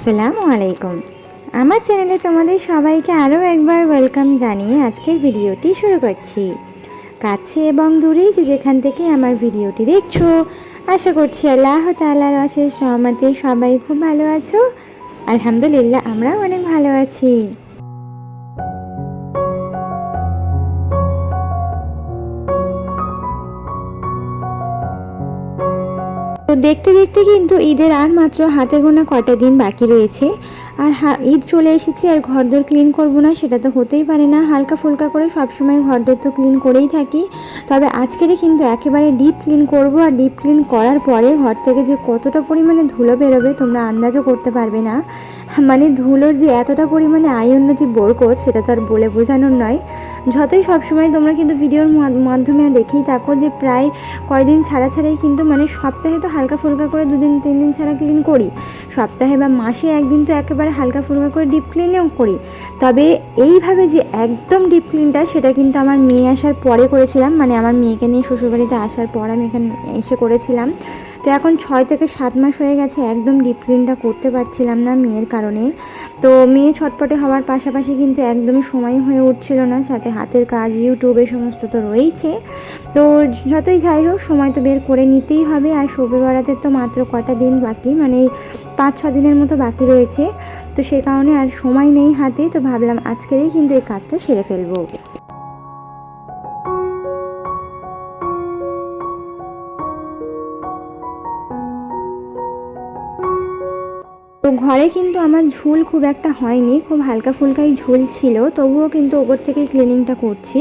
আসসালামু আলাইকুম। আমার চ্যানেলে তোমাদের সবাইকে আরও একবার ওয়েলকাম জানিয়ে আজকের ভিডিওটি শুরু করছি। কাছে এবং দূরে যে যেখান থেকে আমার ভিডিওটি দেখছ, আশা করছি আল্লাহ তাল্লাহ অশেষ সহমতে সবাই খুব ভালো আছো। আলহামদুলিল্লাহ আমরা অনেক ভালো আছি। তো দেখতে দেখতে কিন্তু ঈদের আর মাত্র হাতে গোনা কটা দিন বাকি রয়েছে। আর ঈদ চলে এসেছে আর ঘরদোর ক্লিন করব না সেটা তো হতেই পারে না। হালকা ফুলকা করে সবসময় ঘরদোর তো ক্লিন করেই থাকি। তবে আজকেরে কিন্তু একেবারে ডিপ ক্লিন করব আর ডিপ ক্লিন করার পরে ঘর থেকে যে কতটা পরিমাণে ধুলো বেরোবে তোমরা আন্দাজও করতে পারবে না। মানে ধুলোর যে এতটা পরিমাণে আয় উন্নতি বরকত, সেটা তো আর বলে বোঝানোর নয়। যতই সবসময় তোমরা কিন্তু ভিডিওর মাধ্যমে দেখেই থাকো যে প্রায় কয়দিন ছাড়া ছাড়াই কিন্তু মানে সপ্তাহে তো হালকা ফুলকা করে দুদিন, তিন দিন ছাড়া ক্লিন করি। সপ্তাহে বা মাসে একদিন তো একেবারে হালকা ফুলকা করে ডিপ ক্লিনেও করি। তবে এইভাবে যে একদম ডিপ ক্লিনটা, সেটা কিন্তু আমার মেয়ে আসার পরে করেছিলাম। মানে আমার মেয়েকে নিয়ে শ্বশুরবাড়িতে আসার পর আমি এখানে এসে করেছিলাম। তো এখন ছয় থেকে সাত মাস হয়ে গেছে, একদম ডিপ ক্লিনটা করতে পারছিলাম না মেয়ের কারণে। তো মেয়ে ছটপটে হওয়ার পাশাপাশি কিন্তু একদমই সময় হয়ে উঠছিল না, সাথে হাতের কাজ ইউটিউব এই সমস্ত তো রয়েইছে তো যতই যাই হোক, সময় তো বের করে নিতেই হবে, আর শোবে বেড়াতে তো মাত্র কটা দিন বাকি মানে পাঁচ, ছ দিনের মতো বাকি রয়েছে। তো সে কারণে আর সময় নেই হাতে, তো ভাবলাম আজকেরই কিন্তু এই কাজটা সেরে ফেলব। ঘরে কিন্তু আমার ঝুল খুব একটা হয়নি, খুব হালকা ফুলকাই ঝুল ছিল, তবুও কিন্তু ওপর থেকে ক্লিনিংটা করছি।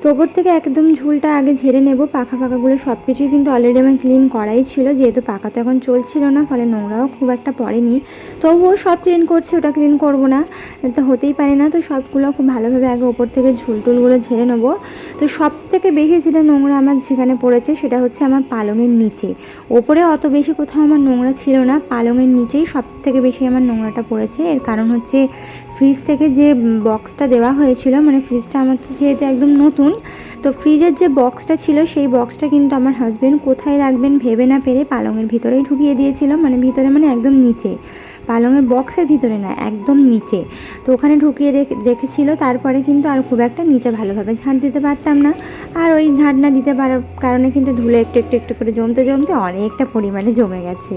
তো ওপর থেকে একদম ঝুলটা আগে ঝেড়ে নেব পাখা পাখাগুলো সব কিছুই কিন্তু অলরেডি আমার ক্লিন করাই ছিল, যেহেতু পাখা তো এখন চলছিল না, ফলে নোংরাও খুব একটা পড়েনি। তবুও সব ক্লিন করছে, ওটা ক্লিন করব না তো হতেই পারে না, তো সবগুলো খুব ভালোভাবে আগে ওপর থেকে ঝুল টুলগুলো ঝেড়ে নেব। তো সব থেকে বেশি যেটা নোংরা আমার যেখানে পড়েছে, সেটা হচ্ছে আমার পালঙের নিচে। ওপরে অত বেশি কোথাও আমার নোংরা ছিল না পালঙের নিচেই সব থেকে বেশি আমার নোংরাটা পড়েছে। এর কারণ হচ্ছে ফ্রিজ থেকে যে বক্সটা দেওয়া হয়েছিল মানে ফ্রিজটা আমার তো যেহেতু একদম নতুন, তো ফ্রিজের যে বক্সটা ছিল, সেই বক্সটা কিন্তু আমার হাজব্যান্ড কোথায় রাখবেন ভেবে না পেরে পালঙের ভিতরেই ঢুকিয়ে দিয়েছিল মানে ভিতরে মানে একদম নিচে। পালঙের বক্সের ভিতরে না, একদম নিচে। তো ওখানে ঢুকিয়ে রেখে, রেখেছিল, তারপরে কিন্তু আর খুব একটা নিচে ভালোভাবে ঝাঁট দিতে পারতাম না। আর ওই ঝাঁট না দিতে পারার কারণে কিন্তু ধুলো একটু একটু একটু করে জমতে জমতে অনেকটা পরিমাণে জমে গেছে।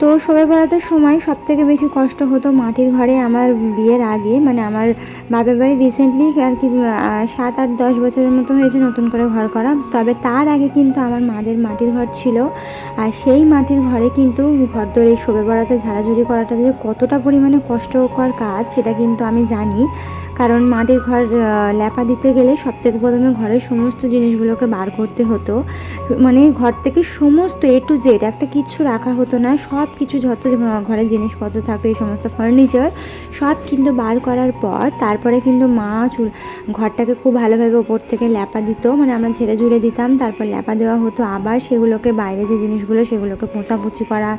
তো শোবে বেড়াতে সময় সব থেকে বেশি কষ্ট হতো মাটির ঘরে আমার বিয়ের আগে। মানে আমার বাপের বাড়ি রিসেন্টলি আর কি সাত আট দশ বছরের মতো হয়েছে নতুন করে ঘর করা। তবে তার আগে কিন্তু আমার মাদের মাটির ঘর ছিল। আর সেই মাটির ঘরে কিন্তু ঘরদোর এই শোবে বেড়াতে ঝাড়াঝুড়ি করাটা যে কতটা পরিমাণে কষ্টকর কাজ, সেটা কিন্তু আমি জানি। কারণ মাটির ঘর ল্যাপা দিতে গেলে সব থেকে প্রথমে ঘরের সমস্ত জিনিসগুলোকে বার করতে হতো। মানে ঘর থেকে সমস্ত এ টু জেড একটা কিচ্ছু রাখা হতো না, সব কিছু যত ঘরের জিনিসপত্র থাকতো, এই সমস্ত ফার্নিচার সব কিন্তু বার করার পর তারপরে কিন্তু মা চুল ঘরটাকে খুব ভালোভাবে ওপর থেকে ল্যাপা দিত। মানে আমরা ঝেড়ে ঝুড়ে দিতাম, তারপর ল্যাপা দেওয়া হতো। আবার সেগুলোকে বাইরে যে জিনিসগুলো, সেগুলোকে পোঁচাপুচি করা,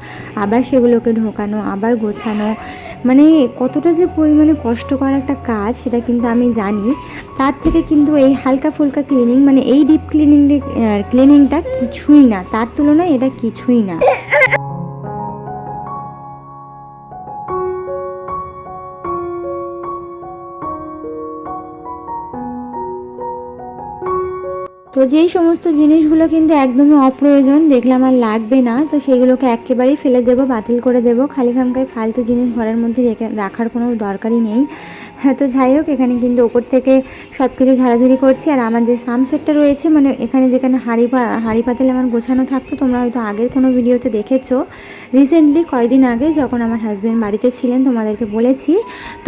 আবার সেগুলোকে ঢোকানো, আবার গোছানো। মানে কতটা যে পরিমাণে কষ্ট কষ্টকর একটা কাজ, সেটা কিন্তু আমি জানি। তার থেকে কিন্তু এই হালকা ফুলকা ক্লিনিং মানে এই ডিপ ক্লিনিং ক্লিনিংটা কিছুই না। তার তুলনায় এটা কিছুই না। তো যেই সমস্ত জিনিসগুলো কিন্তু একদমই অপ্রয়োজন দেখলাম আর লাগবে না, তো সেইগুলোকে একেবারেই ফেলে দেবো, বাতিল করে দেবো। খালি খামকায় ফালতু জিনিস ঘরের মধ্যে রেখে, রাখার কোনো দরকারই নেই। হ্যাঁ তো যাই হোক, এখানে কিন্তু ওপর থেকে সব কিছু ঝাড়াঝুড়ি করছি। আর আমার যে সামসেটটা রয়েছে মানে এখানে যেখানে হাঁড়ি হাঁড়ি পাতিল আমার গোছানো থাকতো, তোমরা হয়তো আগের কোনো ভিডিওতে দেখেছ। রিসেন্টলি কয়দিন আগে যখন আমার হাজব্যান্ড বাড়িতে ছিলেন, তোমাদেরকে বলেছি,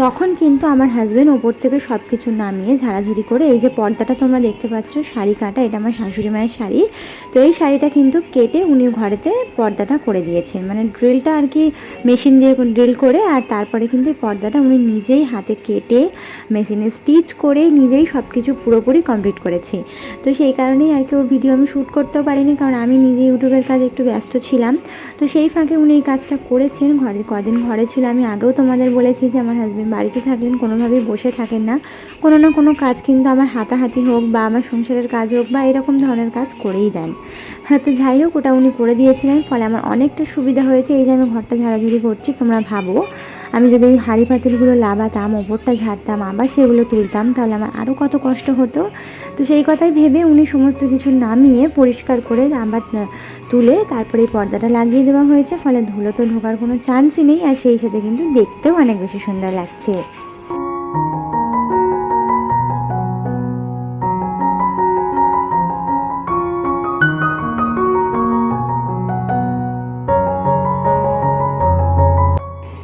তখন কিন্তু আমার হাজব্যান্ড ওপর থেকে সব কিছু নামিয়ে ঝাড়াঝুড়ি করে, এই যে পর্দাটা তোমরা দেখতে পাচ্ছ, শাড়ি কাটা, এটা আমার শাশুড়ি মায়ের শাড়ি। তো এই শাড়িটা কিন্তু কেটে উনি ঘরেতে পর্দাটা করে দিয়েছেন। মানে ড্রিলটা আর কি মেশিন দিয়ে ড্রিল করে, আর তারপরে কিন্তু এই পর্দাটা উনি নিজেই হাতে কেটে মেশিনে স্টিচ করে নিজেই সব কিছু পুরোপুরি কমপ্লিট করেছি। তো সেই কারণেই আর কি ওর ভিডিও আমি শ্যুট করতেও পারিনি, কারণ আমি নিজে ইউটিউবের কাজে একটু ব্যস্ত ছিলাম। তো সেই ফাঁকে উনি এই কাজটা করেছেন, ঘরে কদিন ঘরে ছিল। আমি আগেও তোমাদের বলেছি যে আমার হাজব্যান্ড বাড়িতে থাকলেন, কোনোভাবেই বসে থাকেন না। কোনো না কোনো কাজ কিন্তু আমার হাতাহাতি হোক বা আমার সংসারের কাজ হোক বা এরকম ধরনের কাজ করেই দেন। তো যাই হোক, ওটা উনি করে দিয়েছিলেন। ফলে আমার অনেকটা সুবিধা হয়েছে। এই যে আমি ঘরটা ঝাড়াঝুড়ি করছি, তোমরা ভাবো। আমি যদি এই হাঁড়ি পাতিলগুলো লাবাতাম ওপরটা ঝাড়তাম, আবার সেগুলো তুলতাম, তাহলে আমার আরও কত কষ্ট হতো। তো সেই কথাই ভেবে উনি সমস্ত কিছু নামিয়ে পরিষ্কার করে আবার তুলে তারপরে এই পর্দাটা লাগিয়ে দেওয়া হয়েছে। ফলে ধুলো তো ঢোকার কোনো চান্সই নেই, আর সেই সাথে কিন্তু দেখতেও অনেক বেশি সুন্দর লাগছে।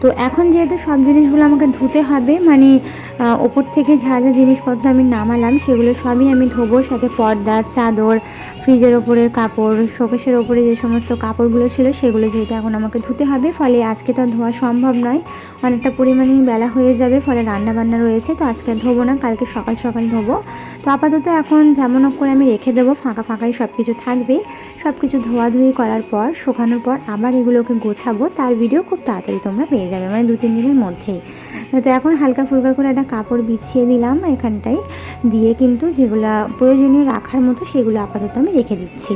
তো এখন যেহেতু সব জিনিসগুলো আমাকে ধুতে হবে মানে ওপর থেকে যা যা জিনিসপত্র আমি নামালাম সেগুলো সবই আমি ধোবো, সাথে পর্দা, চাদর, ফ্রিজের ওপরের কাপড় শোকেশের ওপরে যে সমস্ত কাপড়গুলো ছিল সেগুলো যেহেতু এখন আমাকে ধুতে হবে, ফলে আজকে তো ধোয়া সম্ভব নয়। অনেকটা পরিমাণেই বেলা হয়ে যাবে, ফলে রান্না বান্না রয়েছে, তো আজকে ধোবো না, কালকে সকাল সকাল ধোবো। তো আপাতত এখন যেমন করে আমি রেখে দেবো, ফাঁকা ফাঁকাই সব কিছু থাকবে। সব কিছু ধোয়াধুয়ি করার পর, শুকানোর পর আবার এগুলোকে গোছাবো, তার ভিডিও খুব তাড়াতাড়ি তোমরা পেয়ে যাবে। মানে দু, তিন দিনের মধ্যেই। তো এখন হালকা ফুলকা করে একটা কাপড় বিছিয়ে দিলাম এখানটায়। দিয়ে কিন্তু যেগুলো প্রয়োজনীয় রাখার মতো সেগুলো আপাতত আমি রেখে দিচ্ছি।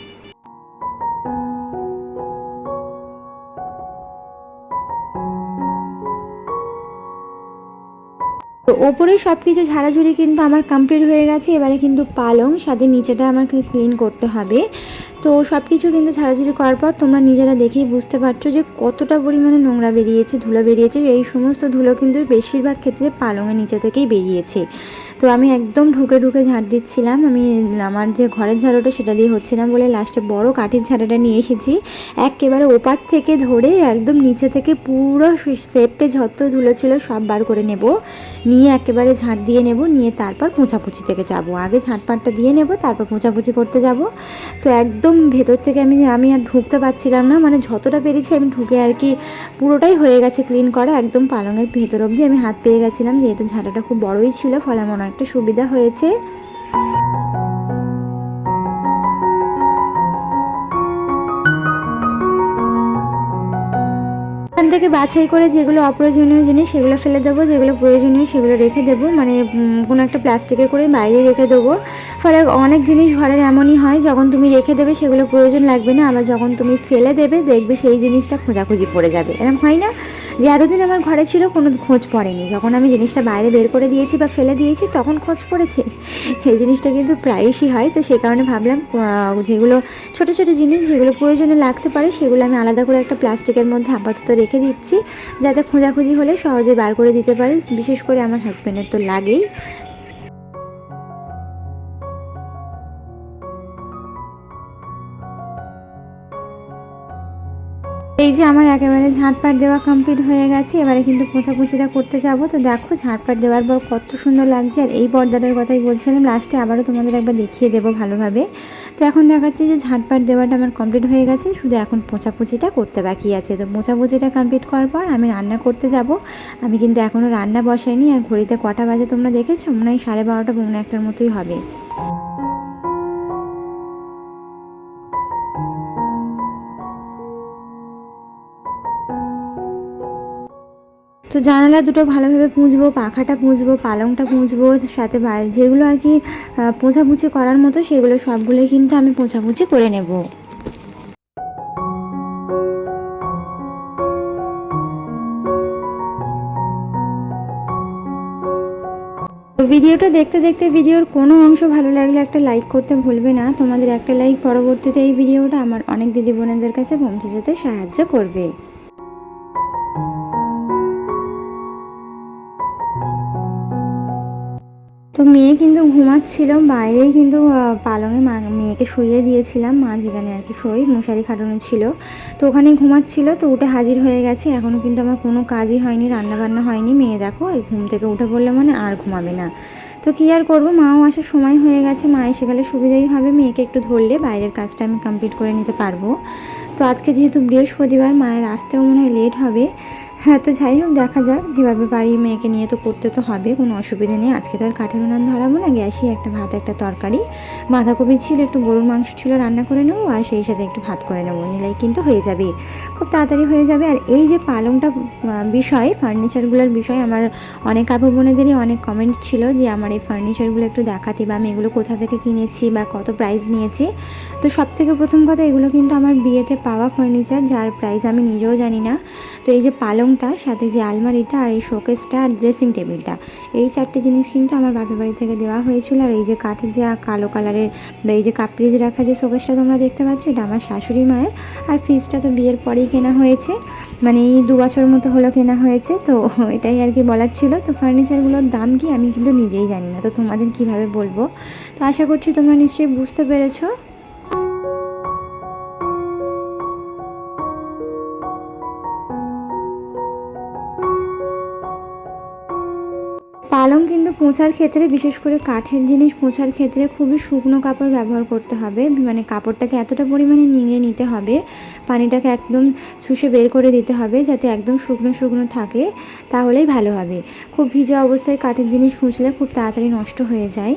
তো ওপরে সব কিছু ঝাড়াঝুড়ি কিন্তু আমার কমপ্লিট হয়ে গেছে। এবারে কিন্তু পালং, সাথে নিচেটা আমাকে ক্লিন করতে হবে। তো সব কিছু কিন্তু ঝাড়াঝুড়ি করার পর তোমরা নিজেরা দেখেই বুঝতে পারছ যে কতটা পরিমাণে নোংরা বেরিয়েছে, ধুলো বেরিয়েছে। এই সমস্ত ধুলো কিন্তু বেশিরভাগ ক্ষেত্রে পালংয়ের নিচে থেকেই বেরিয়েছে। তো আমি একদম ঢুকে ঢুকে ঝাড় দিচ্ছিলাম। আমি আমার যে ঘরের ঝাড়ুটা সেটা দিয়ে হচ্ছে না বলে লাস্টে বড় কাঠের ঝাড়াটা নিয়ে এসেছি। একেবারে ওপার থেকে ধরে একদম নিচে থেকে পুরো সেপে যত ধুলো ছিল সব বার করে নেব। নিয়ে একেবারে ঝাঁট দিয়ে নেব, নিয়ে তারপর পোঁছাপুছি থেকে যাব। আগে ঝাঁটপাটটা দিয়ে নেব, তারপর পোঁছাপুছি করতে যাব। তো একদম ভেতর থেকে আমি আমি আর ঢুকতে পারছিলাম না। মানে যতটা পেরেছি আমি ঢুকে আর কি পুরোটাই হয়ে গেছে ক্লিন করা। একদম পালঙের ভেতর অবধি আমি হাত পেয়ে গেছিলাম। যেহেতু ঝাঁটাটা খুব বড়ই ছিল, ফলে আমার অনেকটা সুবিধা হয়েছে। থেকে বাছাই করে যেগুলো অপ্রয়োজনীয় জিনিস সেগুলো ফেলে দেবো, যেগুলো প্রয়োজনীয় সেগুলো রেখে দেবো। মানে কোনো একটা প্লাস্টিকে করে বাইরে রেখে দেবো। ফলে অনেক জিনিস ঘরের এমনই হয়, যখন তুমি রেখে দেবে সেগুলো প্রয়োজন লাগবে না, আবার যখন তুমি ফেলে দেবে, দেখবে সেই জিনিসটা খোঁজাখুঁজি পড়ে যাবে। এরকম হয় না? যে এতদিন আমার ঘরে ছিল, কোনো খোঁজ পড়েনি। যখন আমি জিনিসটা বাইরে বের করে দিয়েছি বা ফেলে দিয়েছি, তখন খোঁজ পড়েছে। এই জিনিসটা কিন্তু প্রায়শই হয়, তো সেই কারণে ভাবলাম যেগুলো ছোটো ছোটো জিনিস যেগুলো প্রয়োজনে লাগতে পারে, সেগুলো আমি আলাদা করে একটা প্লাস্টিকের মধ্যে আপাতত রেখে দিচ্ছি। যাতে খোঁজাখুঁজি হলে সহজে বার করে দিতে পারে। বিশেষ করে আমার হাজব্যান্ডের তো লাগেই। এই যে আমার একেবারে ঝাঁটপাট দেওয়া কমপ্লিট হয়ে গেছে, এবারে কিন্তু পোঁছাপুছিটা করতে যাব। তো দেখো, ঝাঁটপাট দেওয়ার পর কত সুন্দর লাগছে, আর এই পর্দাটার কথাই বলছিলাম লাস্টে আবারও তোমাদের একবার দেখিয়ে দেবো ভালোভাবে। তো এখন দেখাচ্ছে যে ঝাঁটপাট দেওয়াটা আমার কমপ্লিট হয়ে গেছে, শুধু এখন পোঁছাপুছিটা করতে বাকি আছে। তো পোঁছাপুছিটা কমপ্লিট করার পর আমি রান্না করতে যাব। আমি কিন্তু এখনও রান্না বসাইনি, আর ঘড়িতে কটা বাজে তোমরা দেখেছ? মনে হয় সাড়ে বারোটা পৌনে একটার মতোই হবে। তো জানালা দুটো ভালোভাবে পুঁজবো, পাখাটা পুঁজবো, পালংটা পুঁজবো, সাথে যেগুলো আর কি পোঁছাপুছি করার মতো সেগুলো সবগুলোই কিন্তু আমি পোঁছাপুছি করে নেব। ভিডিওটা দেখতে দেখতে ভিডিওর কোনো অংশ ভালো লাগলে একটা লাইক করতে ভুলবে না। তোমাদের একটা লাইক পরবর্তীতে এই ভিডিওটা আমার অনেক দিদি বোনেদের কাছে পৌঁছে যেতে সাহায্য করবে। ঘুমাচ্ছিল বাইরেই কিন্তু পালঙে মা, মেয়েকে শুইয়ে দিয়েছিলাম, মা যেখানে আর কি শোই মশারি খাটানো ছিল। তো ওখানে ঘুমাচ্ছিল, তো উঠে হাজির হয়ে গেছে এখনও কিন্তু আমার কোনো কাজই হয়নি রান্না বান্না হয়নি। মেয়ে দেখো ঘুম থেকে উঠে পড়লে মানে আর ঘুমাবে না। তো কী আর করব, মাও আসার সময় হয়ে গেছে, মা এসে গেলে সুবিধাই হবে, মেয়েকে একটু ধরলে বাইরের কাজটা আমি কমপ্লিট করে নিতে পারব। তো আজকে যেহেতু বৃহস্পতিবার, মায়ের আসতেও মনে হয় লেট হবে হ্যাঁ তো যাই হোক, দেখা যাক। যেভাবে পারি মেয়েকে নিয়ে তো করতে তো হবে, কোনো অসুবিধে নেই। আজকে তো আর কাঠের উনান ধরাবো না, গ্যাসই একটা ভাত, একটা তরকারি। বাঁধাকপি ছিল একটু গরুর মাংস ছিল, রান্না করে নেব, আর সেই সাথে একটু ভাত করে নেব। নিলেই কিন্তু হয়ে যাবে। খুব তাড়াতাড়ি হয়ে যাবে। আর এই যে পালংটা বিষয়, ফার্নিচারগুলোর বিষয়, আমার অনেক আপু বোনেদেরই অনেক কমেন্ট ছিল যে, আমার এই ফার্নিচারগুলো একটু দেখাতে, বা আমি এগুলো কোথা থেকে কিনেছি, বা কত প্রাইস নিয়েছি? তো সব থেকে প্রথম কথা, এগুলো কিন্তু আমার বিয়েতে পাওয়া ফার্নিচার, যার প্রাইস আমি নিজেও জানি না। তো এই যে পালংটা সাথে যে আলমারিটা আর এই শোকেসটা আর ড্রেসিং টেবিলটা। এই চারটে জিনিস কিন্তু আমার বাপের বাড়ি থেকে দেওয়া হয়েছিল। আর এই যে কাঠের যে কালো কালারের বা এই যে কাপড়িজ রাখা যে শোকেসটা তোমরা দেখতে পাচ্ছ, এটা আমার শাশুড়ি মায়ের। আর ফ্রিজটা তো বিয়ের পরেই কেনা হয়েছে। মানে এই দু বছর মতো হলো কেনা হয়েছে, তো এটাই আর কি বলার ছিল। তো ফার্নিচারগুলোর দাম কি আমি কিন্তু নিজেই জানি না। তো তোমাদের কীভাবে বলব? তো আশা করছি তোমরা নিশ্চয়ই বুঝতে পেরেছ। পালং কিন্তু পোঁছার ক্ষেত্রে, বিশেষ করে কাঠের জিনিস পোঁছার ক্ষেত্রে খুবই শুকনো কাপড় ব্যবহার করতে হবে। মানে কাপড়টাকে এতটা পরিমাণে নিংড়ে নিতে হবে, পানিটাকে একদম শুষে বের করে দিতে হবে যাতে একদম শুকনো শুকনো থাকে, তাহলেই ভালো হবে। খুব ভিজে অবস্থায় কাঠের জিনিস মুছলে খুব তাড়াতাড়ি নষ্ট হয়ে যায়।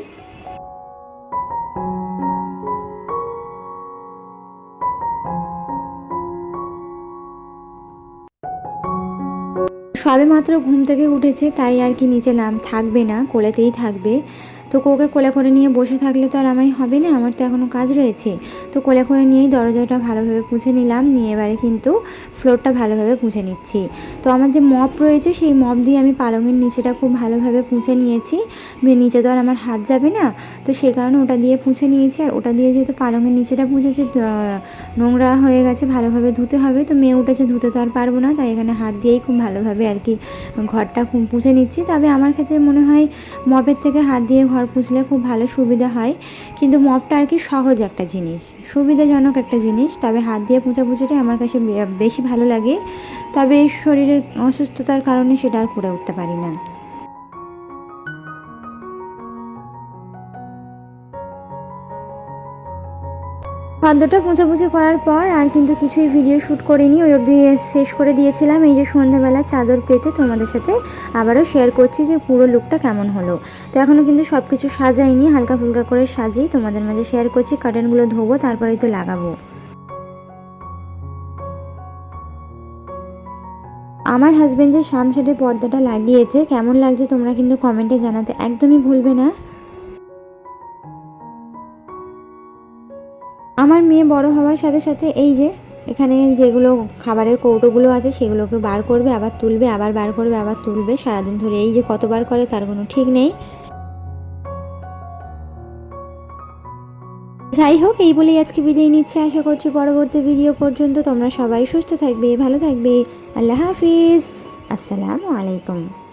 সবে মাত্র ঘুম থেকে উঠেছে তাই আর কি নিচে নাম থাকবে না কোলেতেই থাকবে। তো ওকে কোলে করে নিয়ে বসে থাকলে তো আর আমায় হবে না, আমার তো এখনও কাজ রয়েছে। তো কোলে করে নিয়েই দরজাটা ভালোভাবে পুছে নিলাম, নিয়ে এবারে কিন্তু ফ্লোরটা ভালোভাবে পুছে নিচ্ছি। তো আমার যে মপ রয়েছে, সেই মপ দিয়ে আমি পালঙের নিচেটা খুব ভালোভাবে পুছে নিয়েছি। নিচে তো আর আমার হাত যাবে না, তো সেই কারণে ওটা দিয়ে পুছে নিয়েছি। আর ওটা দিয়ে যেহেতু পালঙের নিচেটা পুছেছে নোংরা হয়ে গেছে, ভালোভাবে ধুতে হবে। তো মেয়ে উঠেছে, ধুতে তো আর পারব না, তাই এখানে হাত দিয়েই খুব ভালোভাবে আর কি ঘরটা পুছে নিচ্ছি। তবে আমার ক্ষেত্রে মনে হয় মপের থেকে হাত দিয়ে ঘর পুছলে খুব ভালো সুবিধা হয়। কিন্তু মপটা আর কি সহজ একটা জিনিস। সুবিধাজনক একটা জিনিস, তবে হাত দিয়ে পুছাপুছিটাই আমার কাছে বেশি ভালো লাগে। তবে শরীরের অসুস্থতার কারণে সেটা আর করে উঠতে পারি না। খাদ্যটা পোঁছাপুছি করার পর আর কিন্তু কিছুই ভিডিও শ্যুট করিনি, ওই অবধি শেষ করে দিয়েছিলাম। এই যে সন্ধ্যাবেলা চাদর পেতে তোমাদের সাথে আবারও শেয়ার করছি যে পুরো লুকটা কেমন হলো। তো এখনও কিন্তু সব কিছু সাজাইনি হালকা ফুলকা করে সাজিয়ে তোমাদের মাঝে শেয়ার করছি কার্টেনগুলো ধোবো, তারপরেই তো লাগাবো। আমার হাজব্যান্ড যে সামসাটে পর্দাটা লাগিয়েছে, কেমন লাগছে তোমরা কিন্তু কমেন্টে জানাতে একদমই ভুলবে না। আমার মেয়ে বড় হওয়ার সাথে সাথে এই যে, এখানে যেগুলো খাবারের কৌটোগুলো আছে, সেগুলোকে বার করবে, আবার তুলবে, আবার বার করবে, আবার তুলবে। সারাদিন ধরে এই যে কতবার করে, তার কোনো ঠিক নেই। যাই হোক, এই বলেই আজকে বিদায় নিচ্ছে। আশা করছি পরবর্তী ভিডিও পর্যন্ত তোমরা সবাই সুস্থ থাকবে, ভালো থাকবে। আল্লাহ হাফিজ। আসসালামু আলাইকুম।